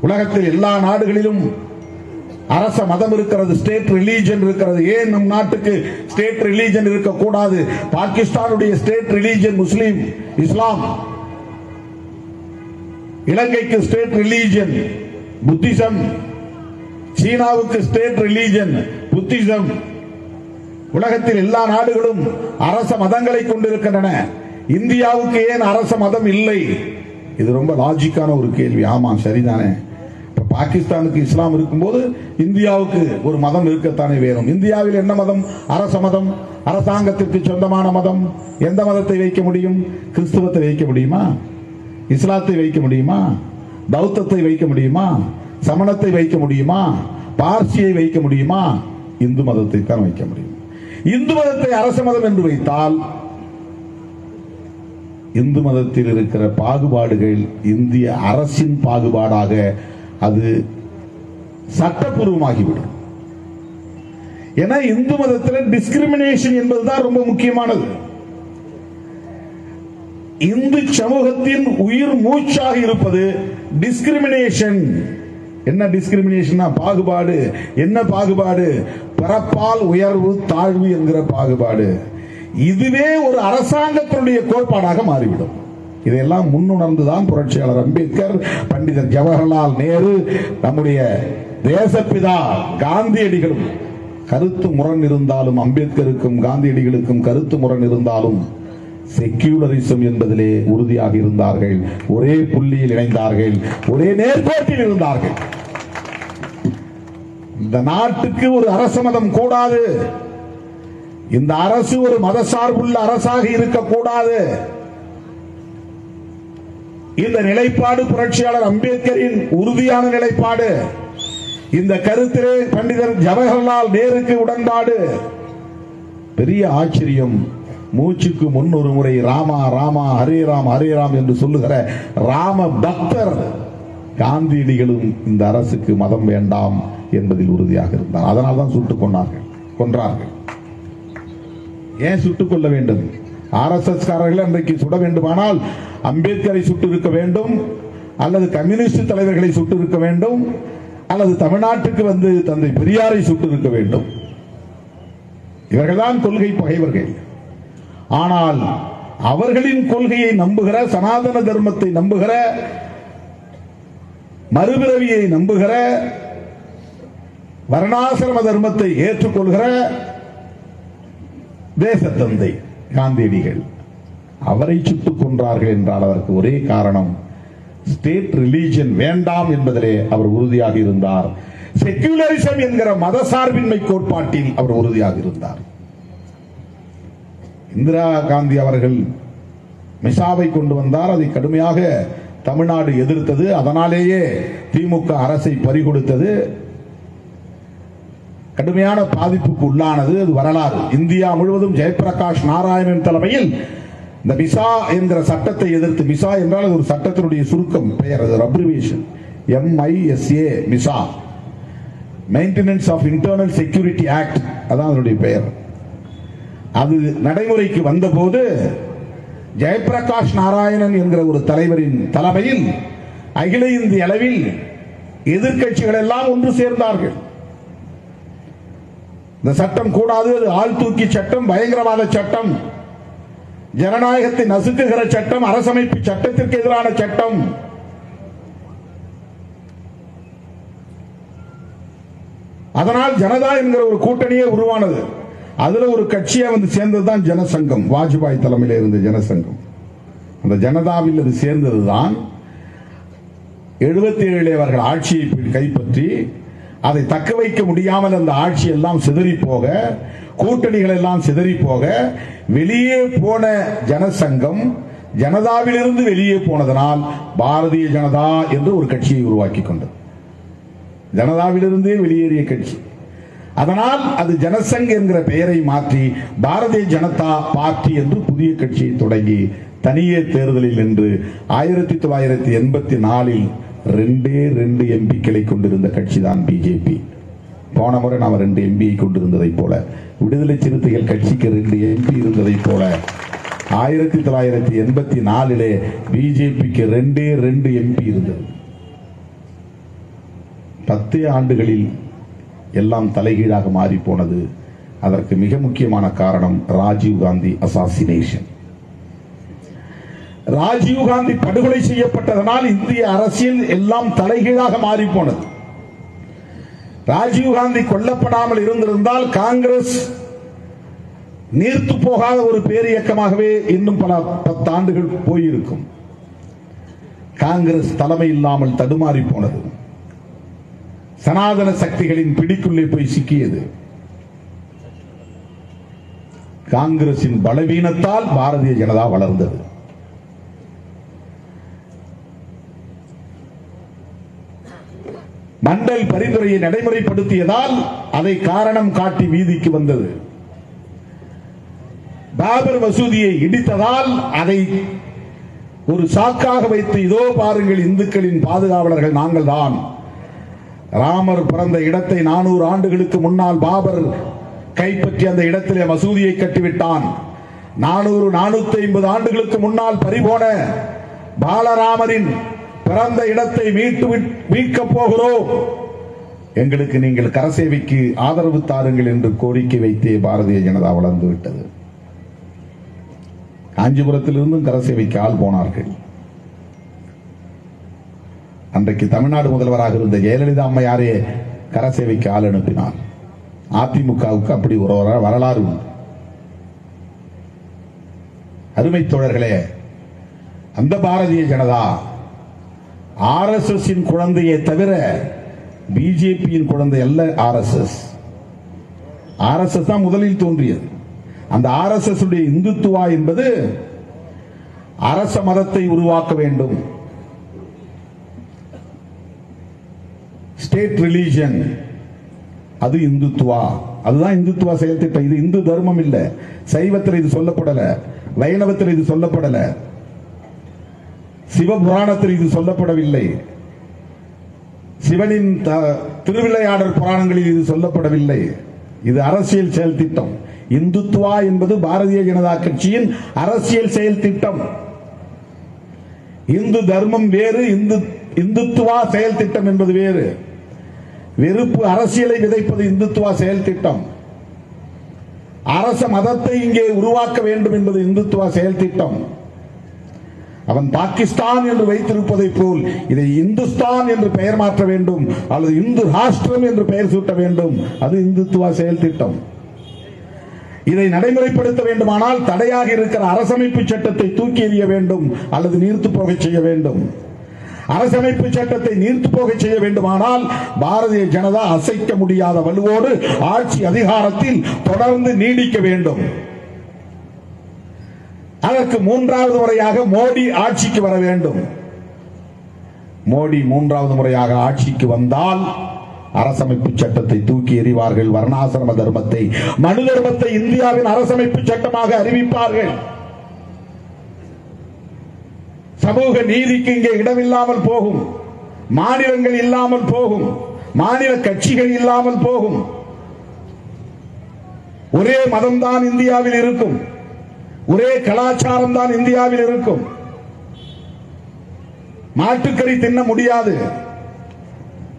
உலகத்தில் எல்லா நாடுகளிலும் அரச மதம் இருக்கிறது ஸ்டேட் ரிலீஜன் இருக்கிறது. ஏன் நம் நாட்டுக்கு ஸ்டேட் ரிலீஜன் இருக்கக்கூடாது? பாகிஸ்தானுடைய ஸ்டேட் ரிலீஜன் முஸ்லீம் இஸ்லாம். இலங்கைக்கு ஸ்டேட் ரிலீஜன் புத்திசம். சீனாவுக்கு ஸ்டேட் ரிலீஜன் புத்திசம். உலகத்தில் எல்லா நாடுகளும் அரச மதங்களை கொண்டிருக்கின்றன. இந்தியாவுக்கு ஏன் அரச மதம் இல்லை? இது ரொம்ப லாஜிக்கான ஒரு கேள்வி. ஆமா சரிதானே. பாகிஸ்தானுக்கு இஸ்லாம் இருக்கும்போது இந்தியாவுக்கு ஒரு மதம் இருக்கத்தானே வேணும். இந்தியாவில் என்ன மதம்? அரச மதம் அரசாங்கத்திற்கு சொந்தமான மதம். எந்த மதத்தை வைக்க முடியும்? கிறிஸ்துவத்தை வைக்க முடியுமா? இஸ்லாத்தை வைக்க முடியுமா? பௌத்தத்தை வைக்க முடியுமா? சமணத்தை வைக்க முடியுமா? பார்சியை வைக்க முடியுமா? இந்து மதத்தை தான் வைக்க முடியும். இந்து மதத்தை அரச மதம் என்று வைத்தால் இந்து மதத்தில் இருக்கிற பாகுபாடுகள் இந்திய அரசின் பாகுபாடாக அது சட்டப்பூர்வமாகிவிடும். ஏன்னா இந்து மதத்தில் டிஸ்கிரிமினேஷன் என்பதுதான் ரொம்ப முக்கியமானது. இந்து சமூகத்தின் உயிர் மூச்சாக இருப்பது டிஸ்கிரிமினேஷன் என்ன டிஸ்கிரிமினேஷன் பாகுபாடு. என்ன பாகுபாடு? பிறப்பால் உயர்வு தாழ்வு என்கிற பாகுபாடு. இதுவே ஒரு அரசாங்கத்தினுடைய கோட்பாடாக மாறிவிடும். இதையெல்லாம் முன்னுணர்ந்துதான் புரட்சியாளர் அம்பேத்கர் பண்டிதர் ஜவஹர்லால் நேரு நம்முடைய தேசப்பிதா காந்தியடிகளும். கருத்து முரண் இருந்தாலும் அம்பேத்கருக்கும் காந்தியடிகளுக்கும் கருத்து முரண் இருந்தாலும் செக்யூலரிசம் என்பதிலே உறுதியாக இருந்தார்கள். ஒரே புள்ளியில் இணைந்தார்கள். ஒரே நேர்கோட்டில் இருந்தார்கள். இந்த நாட்டுக்கு ஒரு அரச மதம் கூடாது. இந்த அரசு ஒரு மதசார்புள்ள அரசாக இருக்கக்கூடாது. இந்த நிலைப்பாடு புரட்சியாளர் அம்பேத்கரின் உறுதியான நிலைப்பாடு. இந்த கருத்திலே பண்டிதர் ஜவஹர்லால் நேருக்கு உடன்பாடு. பெரிய ஆச்சரியம். மூச்சுக்கு முன் ஒரு முறை ராமா ராமா ஹரே ராம் ஹரே ராம் என்று சொல்லுகிற ராம பக்தர் காந்தியடிகளும் இந்த அரசுக்கு மதம் வேண்டாம் என்பதில் உறுதியாக இருந்தார். அதனால் தான் சுட்டுக் கொண்டார்கள் கொன்றார்கள். ஏன் சுட்டுக் கொள்ள வேண்டும்? ஆர்எஸ்எஸ் காரர்கள் அன்றைக்கு சுட வேண்டுமானால் அம்பேத்கரை சுட்டு இருக்க வேண்டும் அல்லது கம்யூனிஸ்ட் தலைவர்களை சுட்டு இருக்க வேண்டும் அல்லது தமிழ்நாட்டுக்கு வந்து தந்தை பெரியாரை சுட்டு இருக்க வேண்டும். இவர்கள்தான் கொள்கை பகைவர்கள். ஆனால் அவர்களின் கொள்கையை நம்புகிற சனாதன தர்மத்தை நம்புகிற மறுபிறவியை நம்புகிற வர்ணாசிரம தர்மத்தை ஏற்றுக்கொள்கிற தேசத்தந்தை. காந்தியடிகள் அவரை சுட்டுக் கொன்றார்கள் என்றால் அதற்கு ஒரே காரணம் ஸ்டேட் ரிலீஜன் வேண்டாம் என்பதிலே அவர் உறுதியாக இருந்தார். செக்யூலரிசம் என்கிற மதசார்பின்மை கோட்பாட்டில் அவர் உறுதியாக இருந்தார். இந்திரா காந்தி அவர்கள் மிசாவை கொண்டு வந்தார். அதை கடுமையாக தமிழ்நாடு எதிர்த்தது. அதனாலேயே திமுக அரசை பறிகொடுத்தது. கடுமையான பாதிப்புக்கு உள்ளானது அது வரலாறு. இந்தியா முழுவதும் ஜெயபிரகாஷ் நாராயணன் தலைமையில் இந்த மிசா என்கிற சட்டத்தை எதிர்த்து மிசா என்றால் அது ஒரு சட்டத்தினுடைய சுருக்கம் பெயர் அது abbreviation MISA MISA maintenance of internal security act அதான் அதனுடைய பெயர். அது நடைமுறைக்கு வந்தபோது ஜெயபிரகாஷ் நாராயணன் என்கிற ஒரு தலைவரின் தலைமையில் அகில இந்திய அளவில் எதிர்க்கட்சிகள் எல்லாம் ஒன்று சேர்ந்தார்கள். இந்த சட்டம் கூடாது அது ஆள் தூக்கி சட்டம் பயங்கரவாத சட்டம். ஜனநாயகத்தை நசுக்குகிற சட்டம் அரசமைப்பு சட்டத்திற்கு எதிரான சட்டம். அதனால் ஜனதா என்கிற ஒரு கூட்டணியே உருவானது. அதுல ஒரு கட்சியா வந்து சேர்ந்ததுதான் ஜனசங்கம் வாஜ்பாய் தலைமையில இருந்த ஜனசங்கம். அந்த ஜனதாவில் அது சேர்ந்ததுதான். எழுபத்தி ஏழிலே அவர்கள் ஆட்சியை கைப்பற்றி அதை தக்க வைக்க முடியாமல் அந்த ஆட்சி எல்லாம் சிதறி போக கூட்டணிகள் எல்லாம் சிதறி போக வெளியே போன ஜனசங்கம் ஜனதாவிலிருந்து வெளியே போனதனால் பாரதிய ஜனதா என்று ஒரு கட்சியை உருவாக்கி கொண்டது. ஜனதாவிலிருந்தே வெளியேறிய கட்சி. அதனால் அது ஜனசங் என்கிற பெயரை மாற்றி பாரதிய ஜனதா பார்ட்டி என்று புதிய கட்சியை தொடங்கி தனியே தேர்தலில் என்று ஆயிரத்தி தொள்ளாயிரத்தி எண்பத்தி நாலில் ரெண்டே ரெண்டு எம்பிக்களை கொண்டிருந்த கட்சி தான் பிஜேபி போன முறை நாம் ரெண்டு எம்பியை கொண்டிருந்ததைப் போல. விடுதலை சிறுத்தைகள் கட்சிக்கு ரெண்டு எம்பி இருந்ததைப் போல. ஆயிரத்தி தொள்ளாயிரத்தி எண்பத்தி நாலிலே பிஜேபிக்கு ரெண்டே ரெண்டு எம்பி இருந்தது. பத்தே ஆண்டுகளில் எல்லாம் தலைகீழாக மாறி போனது. அதற்கு மிக முக்கியமான காரணம் ராஜீவ் காந்தி அசாசினேஷன் ராஜீவ் காந்தி படுகொலை செய்யப்பட்டதனால் இந்திய அரசியல் எல்லாம் தலைகீழாக மாறி போனது ராஜீவ் காந்தி கொல்லப்படாமல் இருந்திருந்தால் காங்கிரஸ் நீர்த்து போகாத ஒரு பேரியக்கமாகவே இன்னும் பல பத்தாண்டுகள் போயிருக்கும். காங்கிரஸ் தலைமை இல்லாமல் தடுமாறி போனது சனாதன சக்திகளின் பிடிக்குள்ளே போய் சிக்கியது. காங்கிரசின் பலவீனத்தால் பாரதிய ஜனதா வளர்ந்தது. அண்டல் பரிந்துரையை நடைமுறைப்படுத்தியதால் அதை காரணம் காட்டி வீதிக்கு வந்தது. பாபர் மசூதியை இடித்ததால் அதை ஒரு சாக்காக வைத்து இதோ பாருங்கள் இந்துக்களின் பாதுகாவலர்கள் நாங்கள் தான். ராமர் பிறந்த இடத்தை நானூறு ஆண்டுகளுக்கு முன்னால் பாபர் கைப்பற்றி அந்த இடத்திலே மசூதியை கட்டிவிட்டான். நானூறு நானூத்தி ஐம்பது ஆண்டுகளுக்கு முன்னால் பறிபோன பாலராமரின் பிறந்த இடத்தை மீட்டு விட்- மீட்கப் போகிறோம். எங்களுக்கு நீங்கள் கரசேவைக்கு ஆதரவு தாருங்கள் என்று கோரிக்கை வைத்தே பாரதிய ஜனதா வளர்ந்து விட்டது. காஞ்சிபுரத்திலிருந்தும் கரசேவைக்கு ஆள் போனார்கள். அன்றைக்கு தமிழ்நாடு முதல்வராக இருந்த ஜெயலலிதா அம்மையாரே கரசேவைக்கு ஆள் அனுப்பினார். அதிமுகவுக்கு அப்படி ஒரு வரலாறு உண்டு. அருமை தோழர்களே அந்த பாரதிய ஜனதா ஆர்எஸ்எஸ் குழந்தையை தவிர பிஜேபியின் குழந்தை அல்ல ஆர்எஸ்எஸ். ஆர்எஸ்எஸ் தான் முதலில் தோன்றியது. அந்த ஆர்எஸ்எஸ் உடைய இந்துத்துவா என்பது அரச மதத்தை உருவாக்க வேண்டும். ஸ்டேட் ரிலீஜன் அது இந்துத்துவா. அதுதான் இந்துத்துவா செயல் திட்டம். இது இந்து தர்மம் இல்லை. சைவத்தில் இது சொல்லப்படல. வைணவத்தில் இது சொல்லப்படலை. சிவபுராணத்தில் இது சொல்லப்படவில்லை. சிவனின் த- திருவிளையாடல் புராணங்களில் இது சொல்லப்படவில்லை. இது அரசியல் செயல் திட்டம். இந்துத்துவா என்பது பாரதிய ஜனதா கட்சியின் அரசியல் செயல் திட்டம். இந்து தர்மம் வேறு இந்து இந்துத்துவா செயல் திட்டம் என்பது வேறு. வெறுப்பு அரசியலை விதைப்பது இந்துத்துவா செயல் திட்டம். அரச மதத்தை இங்கே உருவாக்க வேண்டும் என்பது இந்துத்துவா செயல் திட்டம். அவன் பாகிஸ்தான் என்று வைத்திருப்பதை போல் இதை இந்துஸ்தான் என்று பெயர் மாற்ற வேண்டும் அல்லது இந்து ராஷ்டிரம் என்று பெயர் சூட்ட வேண்டும். அது இந்துத்துவ செயல் திட்டம். இதை நடைமுறைப்படுத்த வேண்டுமானால் தடையாக இருக்கிற அரசமைப்பு சட்டத்தை தூக்கி எறிய வேண்டும் அல்லது நீர்த்து போக செய்ய வேண்டும். அரசமைப்பு சட்டத்தை நீர்த்து போக செய்ய வேண்டுமானால் பாரதிய ஜனதா அசைக்க முடியாத வலுவோடு ஆட்சி அதிகாரத்தில் தொடர்ந்து நீடிக்க வேண்டும். அதற்கு மூன்றாவது முறையாக மோடி ஆட்சிக்கு வர வேண்டும். மோடி மூன்றாவது முறையாக ஆட்சிக்கு வந்தால் அரசமைப்பு சட்டத்தை தூக்கி எறிவார்கள். வர்ணாசிரம தர்மத்தை மனு தர்மத்தை இந்தியாவின் அரசமைப்பு சட்டமாக அறிவிப்பார்கள். சமூக நீதிக்கு இங்கே இடமில்லாமல் போகும். மாநிலங்கள் இல்லாமல் போகும். மாநில கட்சிகள் இல்லாமல் போகும். ஒரே மதம்தான் இந்தியாவில் இருக்கும். ஒரே கலாச்சாரம் தான் இந்தியாவில் இருக்கும். மாட்டுக்கறி தின்ன முடியாது.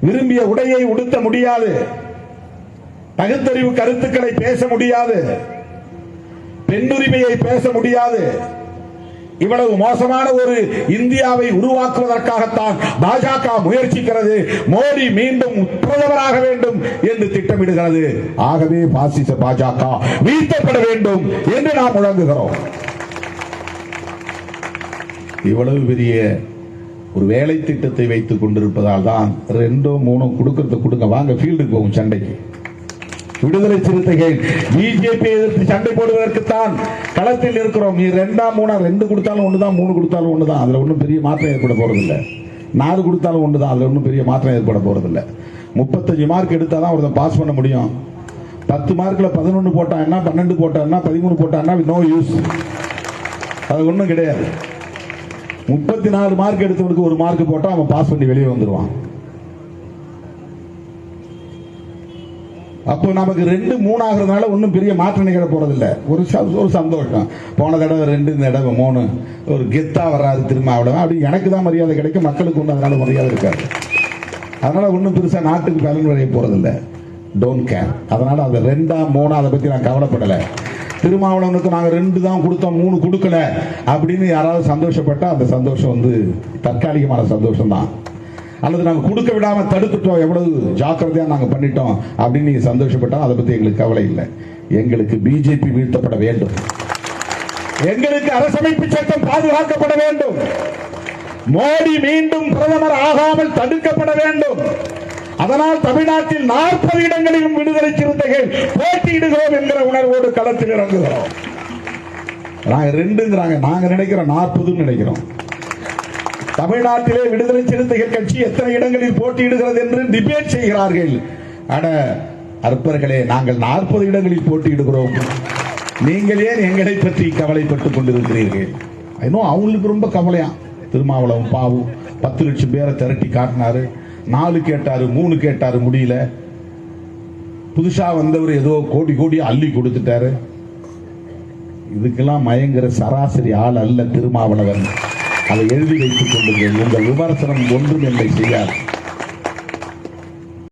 விரும்பிய உடையை உடுத்த முடியாது. பகுத்தறிவு கருத்துக்களை பேச முடியாது. பெண்ணுரிமையை பேச முடியாது. இவ்வளவு மோசமான ஒரு இந்தியாவை உருவாக்குவதற்காகத்தான் பாஜக முயற்சிக்கிறது. மோடி மீண்டும் பிரதமராக வேண்டும் என்று திட்டமிடுகிறது. ஆகவே பாசிச பாஜக வீழ்த்தப்பட வேண்டும் என்று நாம் முழங்குகிறோம். இவ்வளவு பெரிய ஒரு வேலை திட்டத்தை வைத்துக் கொண்டிருப்பதால் தான் ரெண்டோ மூணோ கொடுக்கறத கொடுங்க. வாங்க ஃபீல்டுக்கு போகும் சண்டைக்கு. விடுதலை சிறுத்தைகள் பிஜேபி எதிர்த்து சண்டை போடுவதற்குத்தான் களத்தில் இருக்கிறோம். நீ ரெண்டா மூணா ரெண்டு கொடுத்தாலும் ஒண்ணுதான் மூணு கொடுத்தாலும் ஒண்ணுதான். அதுல ஒன்றும் பெரிய மாற்றம் ஏற்பட போறதில்லை. நாலு கொடுத்தாலும் ஒண்ணுதான் அதுல ஒன்றும் பெரிய மாற்றம் ஏற்பட போறதில்லை. முப்பத்தஞ்சு மார்க் எடுத்தாதான் ஒருத்தன் பாஸ் பண்ண முடியும். பத்து மார்க்கில் பதினொன்று போட்டான்னா பன்னெண்டு போட்டான்னா பதிமூணு போட்டான்னா நோ யூஸ் அது ஒன்றும் கிடையாது. முப்பத்தி நாலு மார்க் எடுத்தவனுக்கு ஒரு மார்க் போட்டால் அவன் பாஸ் பண்ணி வெளியே வந்துடுவான் அப்போ நமக்கு ரெண்டு மூணு ஆகிறதுனால ஒன்றும் பெரிய மாற்றம் நிகழ போகிறதில்ல ஒரு ஒரு சந்தோஷம். போன தடவை ரெண்டு இந்த தடவை மூணு. ஒரு கெத்தா வராது திரும்ப அவ்வளவுதான் அப்படி எனக்கு தான் மரியாதை கிடைக்கும். மக்களுக்கு ஒன்றும் அதனால மரியாதை இருக்காது. அதனால் ஒன்றும் பெருசாக நாட்டுக்கு பலன் வரைய போகிறதில்ல டோன்ட் கேர் அதனால் அது ரெண்டா மூணா அதை பற்றி நான் கவலைப்படலை. திருமாவளவனுக்கு நாங்கள் ரெண்டு தான் கொடுத்தோம் மூணு கொடுக்கல. அப்படின்னு யாராவது சந்தோஷப்பட்டால் அந்த சந்தோஷம் வந்து தற்காலிகமான சந்தோஷம் தான் அல்லது நாங்க கொடுக்க விடாமல் தடுத்துட்டோம். எவ்வளவு ஜாக்கிரதையா நாங்க பண்ணிட்டோம் அப்படின்னு நீங்க சந்தோஷப்பட்டோம் அதை பத்தி எங்களுக்கு கவலை இல்லை. எங்களுக்கு பிஜேபி வீழ்த்தப்பட வேண்டும். எங்களுக்கு அரசமைப்பு சட்டம் பாதுகாக்கப்பட வேண்டும். மோடி மீண்டும் பிரதமர் ஆகாமல் தடுக்கப்பட வேண்டும். அதனால் தமிழ்நாட்டில் நாற்பது இடங்களிலும் விடுதலை சிறுத்தைகள் போட்டியிடுகிறோம் என்கிற உணர்வோடு களத்தில் இறங்குகிறோம். நாங்க ரெண்டுங்கிறாங்க. நாங்க நினைக்கிறோம் நாற்பதுன்னு நினைக்கிறோம். தமிழ்நாட்டிலே விடுதலை சிறுத்தைகள் கட்சி எத்தனை இடங்களில் போட்டியிடுகிறது என்று டிபேட் செய்கிறார்கள். அட அற்பர்களே நாங்கள் நாற்பது இடங்களில் போட்டியிடுகிறோம். நீங்கள் ஏன் எங்களை பற்றி கவலைப்பட்டுக் கொண்டிருக்கிறீர்கள்? இன்னும் அவங்களுக்கு ரொம்ப கவலையா? திருமாவளவன் பாவு பத்து லட்சம் பேரை திரட்டி காட்டினாரு. நாலு கேட்டாரு மூணு கேட்டாரு முடியல. புதுசா வந்தவர் ஏதோ கோடி கோடி அள்ளி கொடுத்துட்டாரு. இதுக்கெல்லாம் மயங்கிற சராசரி ஆள் அல்ல திருமாவளவன். அதை எழுதி வைத்துக் கொள்ளுங்கள். உங்கள் விமர்சனம் ஒன்றும் என்னை செய்யாது.